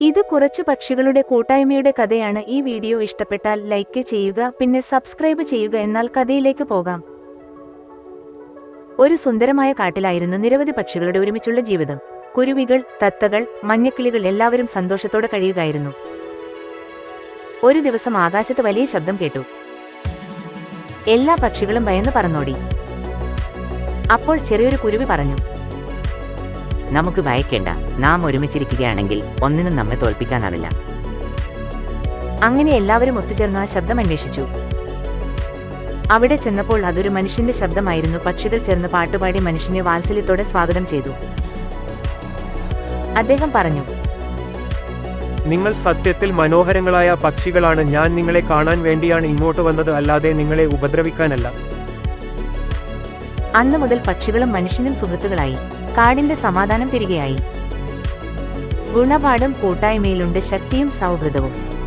ഇത് കുറച്ച് പക്ഷികളുടെ കൂട്ടായ്മയുടെ കഥയാണ് ഈ വീഡിയോ ഇഷ്ടപ്പെട്ടാൽ ലൈക്ക് ചെയ്യുക പിന്നെ സബ്സ്ക്രൈബ് ചെയ്യുക എന്നാൽ കഥയിലേക്ക് പോകാം. ഒരു സുന്ദരമായ കാട്ടിലായിരുന്നു നിരവധി പക്ഷികളുടെ ഒരുമിച്ചുള്ള ജീവിതം. കുരുവികൾ തത്തകൾ മഞ്ഞക്കിളികൾ എല്ലാവരും സന്തോഷത്തോടെ കഴിയുകയായിരുന്നു. ഒരു ദിവസം ആകാശത്ത് വലിയ ശബ്ദം കേട്ടു. എല്ലാ പക്ഷികളും ഭയന്ന് പറന്നോടി. അപ്പോൾ ചെറിയൊരു കുരുവി പറഞ്ഞു നമുക്ക് ഭയക്കേണ്ട. നാം ഒരുമിച്ചിരിക്കുകയാണെങ്കിൽ ഒന്നിനും നമ്മെ തോൽപ്പിക്കാനാവില്ല. അങ്ങനെ എല്ലാവരും ഒത്തുചേർന്ന് ആ ശബ്ദം അന്വേഷിച്ചു. അവിടെ ചെന്നപ്പോൾ അതൊരു മനുഷ്യന്റെ ശബ്ദമായിരുന്നു. പക്ഷികൾ ചേർന്ന് പാട്ടുപാടി മനുഷ്യനെ വാത്സല്യത്തോടെ സ്വാഗതം ചെയ്തു. അദ്ദേഹം പറഞ്ഞു നിങ്ങൾ സത്യത്തിൽ മനോഹരങ്ങളായ പക്ഷികളാണ്. ഞാൻ നിങ്ങളെ കാണാൻ വേണ്ടിയാണ് ഇങ്ങോട്ട് വന്നത്. അല്ലാതെ നിങ്ങളെ ഉപദ്രവിക്കാനല്ല. അന്നു മുതൽ പക്ഷികളും മനുഷ്യനും സുഹൃത്തുക്കളായി. കാടിന്റെ സമാധാനം തിരികെയായി. ഗുണപാഠം കൂട്ടായ്മയിലുണ്ട് ശക്തിയും സൗഹൃദവും.